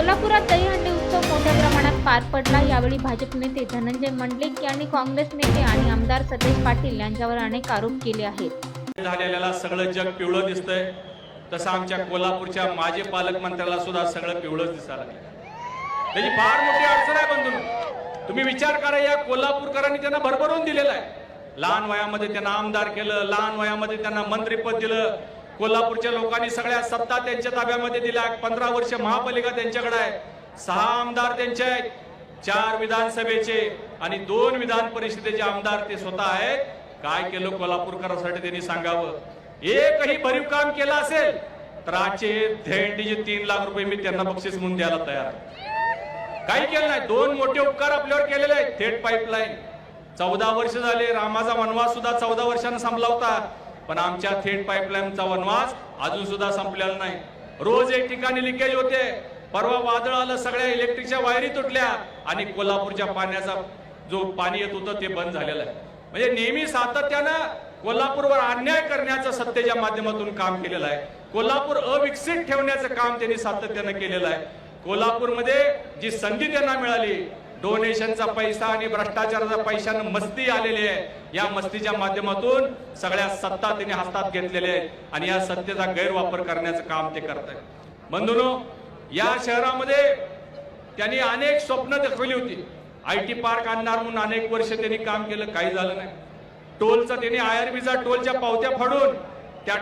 कोल्हापुरात दहीहंडी उत्सव मोठ्या प्रमाणात पार पडला. यावेळी भाजप नेते धनंजय मंडलिक यांनी काँग्रेस नेते आणि आमदार सतेज पाटील यांच्यावर अनेक आरोप केले आहेत. झालेल्याला सगळं जग पिवळं दिसतंय. तसं आमच्या कोल्हापूरच्या माजी पालकमंत्र्याला सुद्धा सगळं पिवळंच दिसायला लागलं त्याची फार मोठी अडचण आहे बंधू. तुम्ही विचार करा या कोल्हापूरकरांनी त्यांना भरभरून दिलेला आहे. लहान वयामध्ये त्यांना आमदार केलं लहान वयामध्ये त्यांना मंत्रीपद दिलं कोल्हापूरच्या लोकांनी सगळ्या सत्ता त्यांच्या ताब्यामध्ये दिल्या. पंधरा वर्ष महापालिका त्यांच्याकडे आहे. सहा आमदार त्यांचे आहेत. चार विधानसभेचे आणि दोन विधान परिषदेचे आमदार ते स्वतः आहेत. काय केलं कोल्हापूरकरांसाठी त्यांनी सांगावं? एकही भरीव काम केलं असेल तर आजचे धेंडीचे तीन लाख रुपये मी त्यांना बक्षीस म्हणून द्यायला तयार काही केलं नाही. दोन मोठे उपकार आपल्यावर केलेले आहेत. थेट पाईपलाईन चौदा वर्ष झाले रामाचा वनवास सुद्धा चौदा वर्षानं संपला होता. पण आमच्या थेट पाईपलाईनचा वनवास अजून सुद्धा संपलेला नाही. रोज एक ठिकाणी लिकेज होते. परवा वादळ आलं सगळ्या इलेक्ट्रिकच्या वायरी तुटल्या आणि कोल्हापूरच्या पाण्याचा जो पाणी येत होतं ते बंद झालेलं आहे. म्हणजे नेहमी सातत्यानं कोल्हापूरवर अन्याय करण्याचं सत्तेच्या माध्यमातून काम केलेलं आहे. कोल्हापूर अविकसित ठेवण्याचं काम त्यांनी सातत्यानं केलेलं आहे. कोल्हापूरमध्ये जी संधी त्यांना मिळाली डोनेशनचा पैसा आणि भ्रष्टाचाराचा पैशानं मस्ती आलेली आहे. या मस्तीच्या माध्यमातून सगळ्या सत्ता त्यांनी हातात घेतलेल्या आहेत आणि या सत्तेचा गैरवापर करण्याचं काम ते करत आहेत बंधूनो या शहरामध्ये त्यांनी अनेक स्वप्न दाखवली होती. आय टी पार्क आणणार म्हणून अनेक वर्ष त्यांनी काम केलं काही झालं नाही. टोलचा त्यांनी आयआरबीचा टोलच्या पावत्या फाडून त्या